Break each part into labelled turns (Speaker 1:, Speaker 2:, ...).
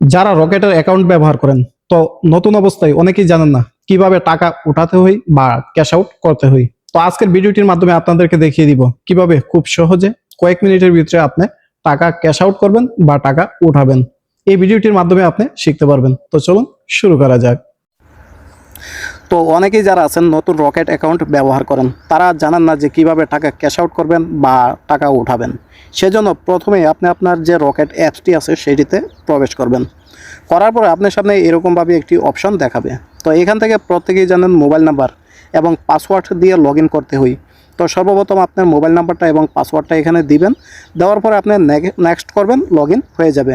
Speaker 1: যারা রকেটের অ্যাকাউন্ট ব্যবহার করেন, তো নতুন অবস্থায় অনেকেই জানেন না, কীভাবে টাকা উঠাতে হয় বা ক্যাশ আউট করতে হয়। তো আজকের ভিডিওটির মাধ্যমে আপনাদেরকে দেখিয়ে দিব, কীভাবে খুব সহজে কয়েক মিনিটের ভিতরে আপনি টাকা ক্যাশ আউট করবেন বা টাকা উঠাবেন। এই ভিডিওটির মাধ্যমে আপনি শিখতে পারবেন। তো চলুন শুরু করা যাক। তো অনেকেই যারা আছেন নতুন রকেট অ্যাকাউন্ট ব্যবহার করেন, তারা জানেন না যে কীভাবে টাকা ক্যাশ আউট করবেন বা টাকা উঠাবেন। সেজন্য প্রথমে আপনি আপনার যে রকেট অ্যাপসটি আছে সেটিতে প্রবেশ করবেন। করার পরে আপনার সামনে এরকমভাবে একটি অপশন দেখাবে। তো এখান থেকে প্রত্যেকেই জানেন মোবাইল নাম্বার এবং পাসওয়ার্ড দিয়ে লগ করতে হই তো সর্বপ্রথম আপনার মোবাইল নাম্বারটা এবং পাসওয়ার্ডটা এখানে দিবেন। দেওয়ার পরে আপনি নেক্সট করবেন লগ হয়ে যাবে।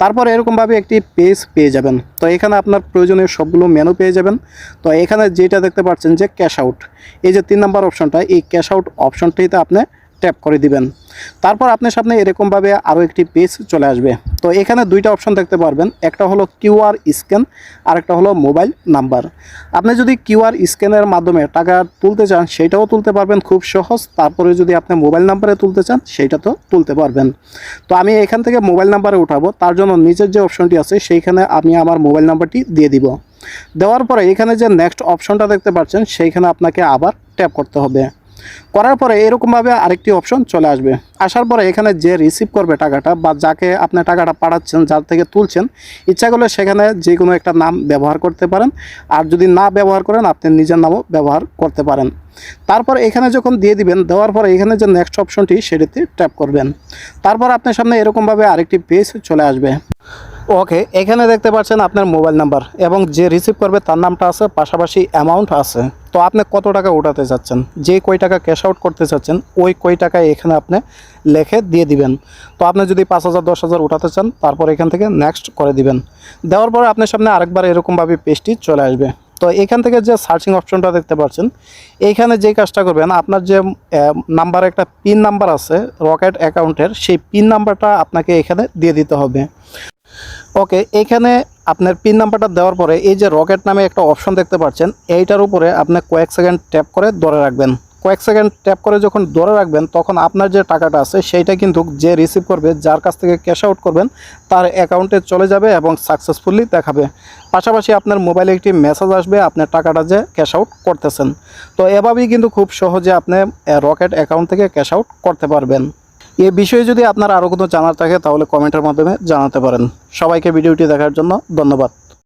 Speaker 1: তারপর এরকমভাবে একটি পেজ পেয়ে যাবেন। তো এখানে আপনার প্রয়োজনীয় সবগুলো মেনু পেয়ে যাবেন। তো এখানে যেটা দেখতে পাচ্ছেন যে ক্যাশ আউট এই যে তিন নম্বর অপশনটা এই ক্যাশ আউট অপশনটিতে আপনি ট্যাপ করে দিবেন। তারপর আপনার সামনে এরকমভাবে আরও একটি পেজ চলে আসবে। তো এখানে দুইটা অপশন দেখতে পারবেন। একটা হলো কিউআর স্ক্যান আর একটা হলো মোবাইল নাম্বার। আপনি যদি কিউআর স্ক্যানের মাধ্যমে টাকা তুলতে চান সেইটাও তুলতে পারবেন খুব সহজ। তারপরে যদি আপনি মোবাইল নাম্বারে তুলতে চান সেইটা তো তুলতে পারবেন। তো আমি এখান থেকে মোবাইল নাম্বারে উঠাবো। তার জন্য নিচের যে অপশনটি আছে, সেইখানে আমি আমার মোবাইল নাম্বারটি দিয়ে দিব। দেওয়ার পরে এখানে যে নেক্সট অপশনটা দেখতে পাচ্ছেন, সেইখানে আপনাকে আবার ট্যাপ করতে হবে। করার পরে এরকমভাবে আরেকটি অপশন চলে আসবে। আসার পরে এখানে যে রিসিভ করবে টাকাটা বা যাকে আপনি টাকাটা পাঠাচ্ছেন, যার থেকে তুলছেন, ইচ্ছা করলে সেখানে যে কোনো একটা নাম ব্যবহার করতে পারেন। আর যদি না ব্যবহার করেন, আপনি নিজের নামও ব্যবহার করতে পারেন। তারপর এখানে যখন দিয়ে দিবেন, দেওয়ার পরে এখানে যে নেক্সট অপশনটি সেটিতে ট্যাপ করবেন। তারপর আপনার সামনে এরকমভাবে আরেকটি পেজ চলে আসবে। ওকে এখানে দেখতে পাচ্ছেন আপনার মোবাইল নাম্বার এবং যে রিসিভ করবে তার নামটা আছে, পাশাপাশি অ্যামাউন্ট আছে। তো আপনি কত টাকা উঠাতে চাচ্ছেন? যে কই টাকা ক্যাশ আউট করতে চাচ্ছেন, ওই কই টাকা এখানে আপনি লেখে দিয়ে দিবেন। তো আপনি যদি পাঁচ হাজার, দশ হাজার উঠাতে চান, তারপর এখান থেকে নেক্সট করে দিবেন। দেওয়ার পরে আপনার সামনে আরেকবার এরকমভাবে পেজটি চলে আসবে। তো এখান থেকে যে সার্চিং অপশনটা দেখতে পাচ্ছেন এইখানে যে কাজটা করবেন, আপনার যে নাম্বার একটা পিন নাম্বার আছে রকেট অ্যাকাউন্টের সেই পিন নাম্বারটা আপনাকে এখানে দিয়ে দিতে হবে। ওকে এখানে আপনার পিন নাম্বারটা দেওয়ার পরে এই যে রকেট নামে একটা অপশন দেখতে পাচ্ছেন, এইটার উপরে আপনি কয়েক সেকেন্ড ট্যাপ করে ধরে রাখবেন। কয়েক সেকেন্ড ট্যাপ করে যখন ধরে রাখবেন, তখন আপনার যে টাকাটা আছে, সেইটা কিন্তু যে রিসিভ করবে, যার কাছ থেকে ক্যাশ আউট করবেন, তার অ্যাকাউন্টে চলে যাবে এবং সাকসেসফুলি দেখাবে। পাশাপাশি আপনার মোবাইলে একটি মেসেজ আসবে আপনার টাকাটা যে ক্যাশ আউট করতেছেন। তো এভাবেই কিন্তু খুব সহজে আপনি রকেট অ্যাকাউন্ট থেকে ক্যাশ আউট করতে পারবেন। এ বিষয়ে যদি আপনার আরও কোনো জানার থাকে তাহলে কমেন্টের মাধ্যমে জানাতে পারেন। সবাইকে ভিডিওটি দেখার জন্য ধন্যবাদ।